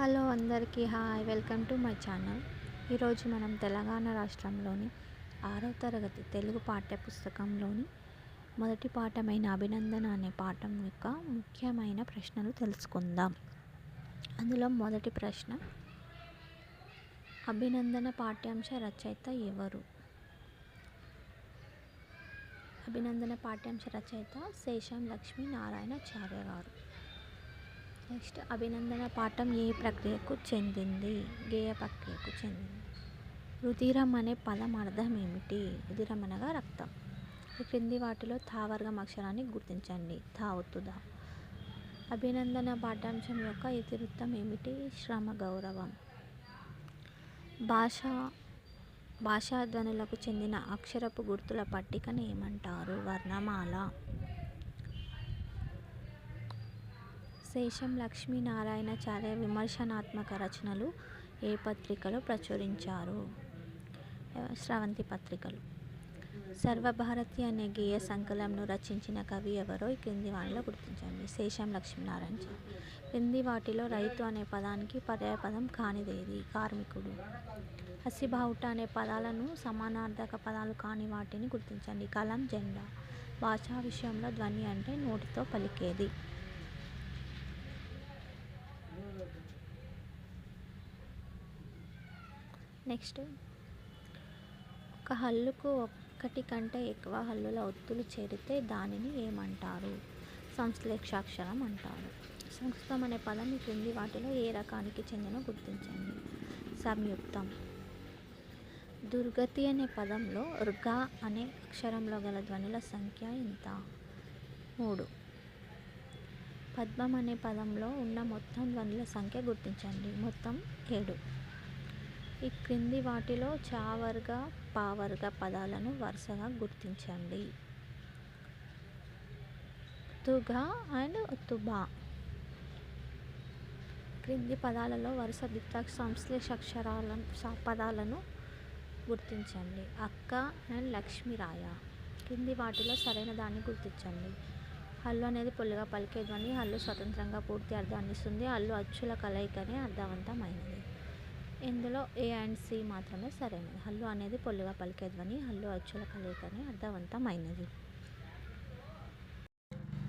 Hello అందరికీ hi welcome to my channel. ఈరోజు మనం తెలంగాణ రాష్ట్రంలోని ఆరవ తరగతి తెలుగు పాఠ్యపుస్తకంలోని మొదటి పాఠమైన అభినందన అనే పాఠం యొక్క ముఖ్యమైన ప్రశ్నలు తెలుసుకుందాం. అందులో మొదటి ప్రశ్న అభినందన పాఠ్యాంశ రచయిత ఎవరు? అభినందన పాఠ్యాంశ రచయిత శేషం లక్ష్మీ నారాయణాచార్య గారు. నెక్స్ట్ అభినందన పాఠం ఏ ప్రక్రియకు చెందింది? గేయ ప్రక్రియకు చెందింది. రుధిరం అనే పదం అర్థం ఏమిటి? రుధిరం అనగా రక్తం. ఈ క్రింది వాటిలో థావర్గం అక్షరాన్ని గుర్తించండి. థా ఒత్తుదా అభినందన పాఠ్యాంశం యొక్క ఇతివృత్తం ఏమిటి? శ్రమ గౌరవం. భాష భాషాధ్వనులకు చెందిన అక్షరపు గుర్తుల పట్టికను ఏమంటారు? వర్ణమాల. శేషం లక్ష్మీనారాయణాచార్య విమర్శనాత్మక రచనలు ఏ పత్రికలో ప్రచురించారు? స్రవంతి పత్రికలు. సర్వభారతి అనే గేయ సంకలంను రచించిన కవి ఎవరో ఈ క్రింది వాటిలో గుర్తించండి. శేషం లక్ష్మీనారాయణ క్రింది వాటిలో రైతు అనే పదానికి పర్యాయపదం కానిదేది? కార్మికుడు. హసిబావుట అనే పదాలను సమానార్థక పదాలు కాని వాటిని గుర్తించండి. కలం జెండా. భాషా విషయంలో ధ్వని అంటే నోటితో పలికేది. నెక్స్ట్. ఒక హల్లుకు ఒకటి కంటే ఎక్కువ హల్లుల ఒత్తులు చేరితే దానిని ఏమంటారు? సంశ్లేషాక్షరం అంటారు. సంస్కృతం అనే పదం ఈ క్రింది వాటిలో ఏ రకానికి చెందిన గుర్తించండి. సంయుక్తం. దుర్గతి అనే పదంలో రుగా అనే అక్షరంలో గల ధ్వనుల సంఖ్య ఎంత మూడు. పద్మం అనే పదంలో ఉన్న మొత్తం ధ్వనుల సంఖ్య గుర్తించండి. మొత్తం ఏడు. ఈ క్రింది వాటిలో చావర్గ పావర్గ పదాలను వరుసగా గుర్తించండి. తుగా అండ్ తుబా క్రింది పదాలలో వరుస ద్వితాక్ష సంశ్లేష అక్షరాలను పదాలను గుర్తించండి. అక్క అండ్ లక్ష్మీరాయ. కింది వాటిలో సరైన దాన్ని గుర్తించండి. హల్లు అనేది పొల్లుగా పలికే ధ్వని హల్లు స్వతంత్రంగా పూర్తి అర్థాన్ని ఇస్తుంది. హల్లు అచ్చుల కలయికనే అర్థవంతమైనది. ఇందులో ఏ అండ్ సి మాత్రమే సరైనది. హల్లు అనేది పొల్లుగా పలికే ధ్వని హల్లు అచ్చుల కలయికనే అర్థవంతమైనది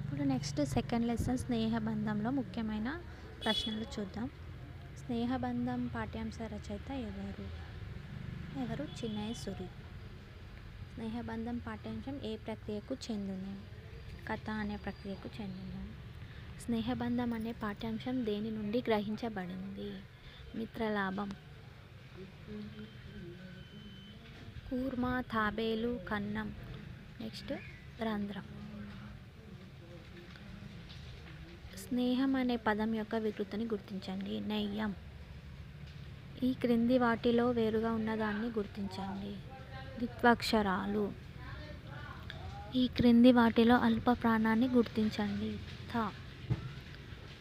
ఇప్పుడు నెక్స్ట్ సెకండ్ లెసన్ స్నేహబంధంలో ముఖ్యమైన ప్రశ్నలు చూద్దాం. స్నేహబంధం పాఠ్యాంశ రచయిత ఎవరు? ఎవరు? చిన్నయ్య సురి. స్నేహబంధం పాఠ్యాంశం ఏ ప్రక్రియకు చెందును కథ అనే ప్రక్రియకు చెందును స్నేహబంధం అనే పాఠ్యాంశం దేని నుండి గ్రహించబడింది? మిత్రలాభం. కూర్మా తాబేలు కన్నం. నెక్స్ట్ రంధ్రం. స్నేహం అనే పదం యొక్క వికృతిని గుర్తించండి. నెయ్యం. ఈ క్రింది వాటిలో వేరుగా ఉన్నదాన్ని గుర్తించండి. ద్విత్వాక్షరాలు. ఈ క్రింది వాటిలో అల్ప ప్రాణాన్ని గుర్తించండి. థ.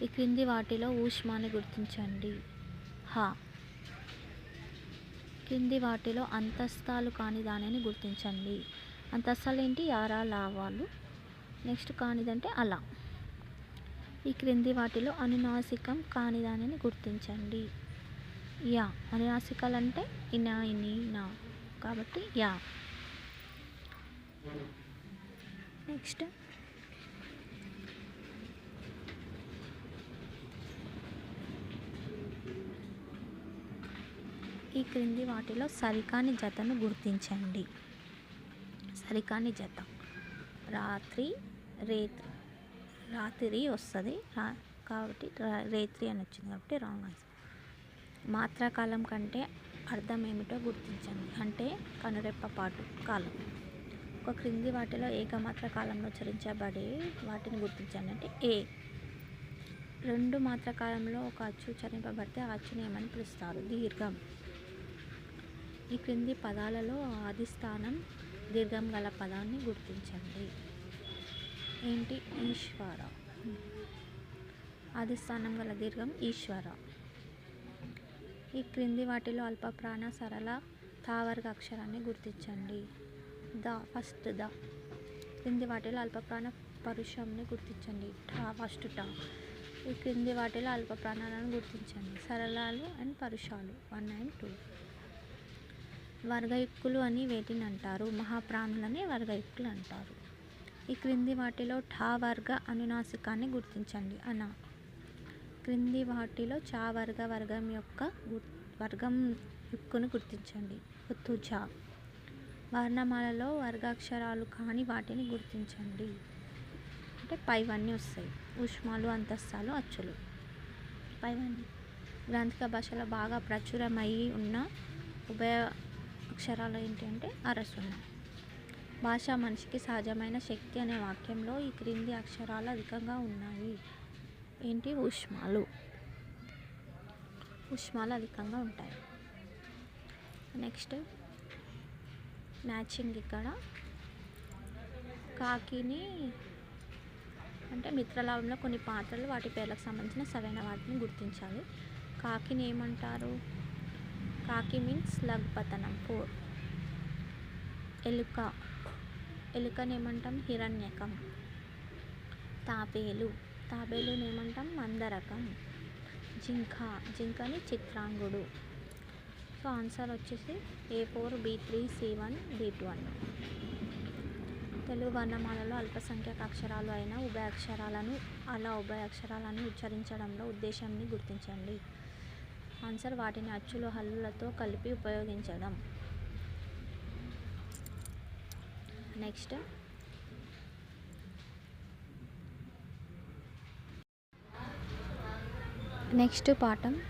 ఈ క్రింది వాటిలో ఊష్మాన్ని గుర్తించండి. హ. కింది వాటిలో అంతస్తాలు కాని దానిని గుర్తించండి. అంతస్తాలు ఏంటి యారా లావాలు. నెక్స్ట్ కానిదంటే అలా. ఈ క్రింది వాటిలో అనునాసికం కాని దానిని గుర్తించండి. యా. అనునాసికాలు అంటే ఇనా ఇని నా. కాబట్టి యా. నెక్స్ట్ ఈ క్రింది వాటిలో సరికాని జతను గుర్తించండి. సరికాని జత. రాత్రి రేత్రి రాత్రి వస్తుంది. కాబట్టి రేత్రి అని వచ్చింది కాబట్టి రాంగ్ ఆన్సర్. మాత్రాకాలం కంటే అర్థం ఏమిటో గుర్తించండి. అంటే కనురెప్పపాటు కాలం. ఒక క్రింది వాటిలో ఏకమాత్ర కాలంలో చరించబడి వాటిని గుర్తించండి. అంటే ఏ. రెండు మాత్ర కాలంలో ఒక అచ్చు చరింపబడితే ఆ అచ్చుని ఏమని పిలుస్తారు? దీర్ఘం. ఈ క్రింది పదాలలో ఆది స్థానం దీర్ఘం గల పదాన్ని గుర్తించండి. ఏంటి? ఈశ్వర. ఆది స్థానం గల దీర్ఘం ఈశ్వర. ఈ క్రింది వాటిలో అల్పప్రాణ సరళ తావర్గ అక్షరాన్ని గుర్తించండి. The first the. క్రింది వాటిలో అల్పప్రాణ పరుషంని గుర్తించండి. టా ఫస్ట్ టా. ఈ క్రింది వాటిలో అల్ప ప్రాణాలను గుర్తించండి. సరళాలు అండ్ పరుషాలు. One and two. వర్గయుక్కులు అని వేటిని అంటారు మహాప్రాణులని వర్గయుక్కులు అంటారు. ఈ క్రింది వాటిలో ఠా వర్గ అనునాసికాన్ని గుర్తించండి. అన. క్రింది వాటిలో చా వర్గ వర్గం యొక్క వర్గం యుక్కును గుర్తించండి. తుజ వర్ణమాలలో వర్గాక్షరాలు కాని వాటిని గుర్తించండి. అంటే పైవన్నీ వస్తాయి. ఉష్మాలు అంతస్తాలు అచ్చులు. పైవన్నీ. గ్రాంథిక భాషలో బాగా ప్రచురమై ఉన్న ఉభయ అక్షరాలు ఏంటి అంటే అరసున్న భాష మనిషికి సహజమైన శక్తి అనే వాక్యంలో ఈ క్రింది అక్షరాలు అధికంగా ఉన్నాయి. ఏంటి? ఉష్మాలు. ఉష్మాలు అధికంగా ఉంటాయి. నెక్స్ట్ మ్యాచింగ్ ఇక్కడ. కాకిని అంటే మిత్రలాభంలో కొన్ని పాత్రలు వాటి పేర్లకు సంబంధించిన సరైన వాటిని గుర్తించాలి. కాకిని ఏమంటారు? కాకి మీన్స్ లగ్పతనం ఫోర్. ఎలుక. ఎలుకని ఏమంటాం హిరణ్యకం. తాబేలు. తాబేలుని ఏమంటాం మందరకం. జింక. జింకని చిత్రాంగుడు. సో ఆన్సర్ వచ్చేసి A four B three C one B one. Telugu వర్ణమాలలో అల్పసంఖ్యాక అక్షరాలు అయిన ఉభయ అక్షరాలను అలా ఉభయ అక్షరాలను ఉచ్చరించడంలో ఉద్దేశాన్ని గుర్తించండి. ఆన్సర్ వాటిని అచ్చులు హల్లులతో కలిపి ఉపయోగించడం. నెక్స్ట్. నెక్స్ట్ పాఠం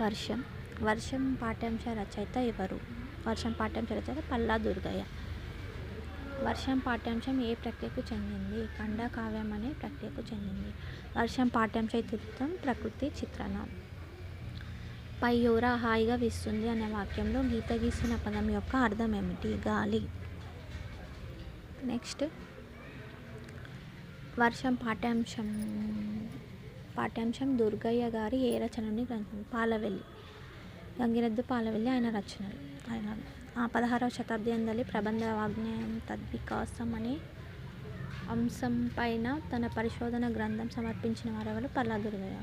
వర్షం. వర్షం పాఠ్యాంశ రచయిత ఎవరు? వర్షం పాఠ్యాంశ రచయిత పల్లా దుర్గయ్య. వర్షం పాఠ్యాంశం ఏ ప్రక్రియకు చెందింది? ఖండకావ్యం అనే ప్రక్రియకు చెందింది. వర్షం పాఠ్యాంశ ఇతృత్వం ప్రకృతి చిత్రణం. పయ్యూర హాయిగా వీస్తుంది అనే వాక్యంలో గీత గీసిన పదం యొక్క అర్థం ఏమిటి? గాలి. నెక్స్ట్. వర్షం పాఠ్యాంశం. పాఠ్యాంశం దుర్గయ్య గారి ఏ రచనని గ్రంథం? పాలవెల్లి. గంగిరెద్దు పాలవెల్లి ఆయన రచనలు. ఆయన ఆ పదహారవ శతాబ్ది అందలి ప్రబంధ వాగ్నేయం తద్వికాసం అనే అంశం పైన తన పరిశోధన గ్రంథం సమర్పించిన వారెవరు? పల్లా దుర్గయ్య.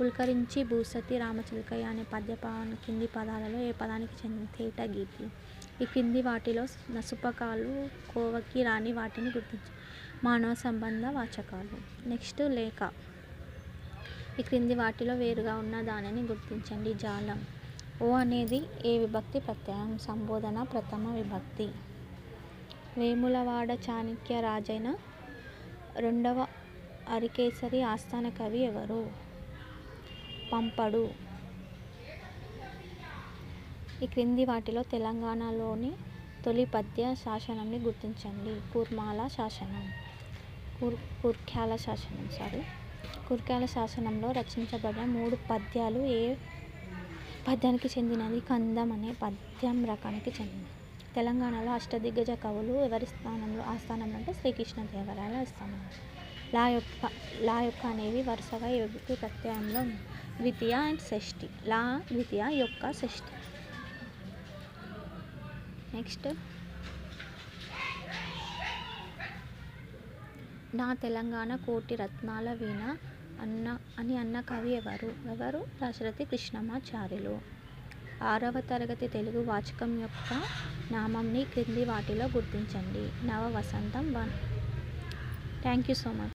పుల్కరించి భూసతి రామచిలకయ్య అనే పద్యపావన కింది పదాలలో ఏ పదానికి చెందిన తేట గీతి. ఈ కింది వాటిలో నసుపకాలు కోవకి రాని వాటిని గుర్తించు. మానవ సంబంధ వాచకాలు. నెక్స్ట్ లేఖ. ఈ క్రింది వాటిలో వేరుగా ఉన్న దానిని గుర్తించండి. జాలం. ఓ అనేది ఏ విభక్తి ప్రత్యయం? సంబోధన ప్రథమ విభక్తి. వేములవాడ చాణక్య రాజైన రెండవ అరికేసరి ఆస్థాన కవి ఎవరు? పంపడు. ఈ క్రింది వాటిలో తెలంగాణలోని తొలి పద్య శాసనంని గుర్తించండి. కూర్మాల శాసనం. కుర్ కుర్ఖ్యాల శాసనం సారీ. కుర్ఖ్యాల శాసనంలో రచించబడిన మూడు పద్యాలు ఏ పద్యానికి చెందినది? కందం అనే పద్యం రకానికి చెందినది. తెలంగాణలో అష్టదిగ్గజ కవులు ఎవరి స్థానంలో ఆ స్థానంలో అంటే శ్రీకృష్ణదేవరాయల స్థానం లా యొక్క లా యొక్క అనేవి వరుసగా ఏ ప్రత్యయంలో ఉన్నాయి. ద్వితీయ అండ్ షష్ఠి. లా ద్వితీయ యొక్క షష్ఠి. నెక్స్ట్ నా తెలంగాణ కోటి రత్నాల వీణ అన్న అని అన్న కవి ఎవరు? ఎవరు? దశరథి కృష్ణమాచార్యులు. ఆరవ తరగతి తెలుగు వాచకం యొక్క నామంని క్రింది వాటిలో గుర్తించండి. నవ వసంతం one. Thank you so much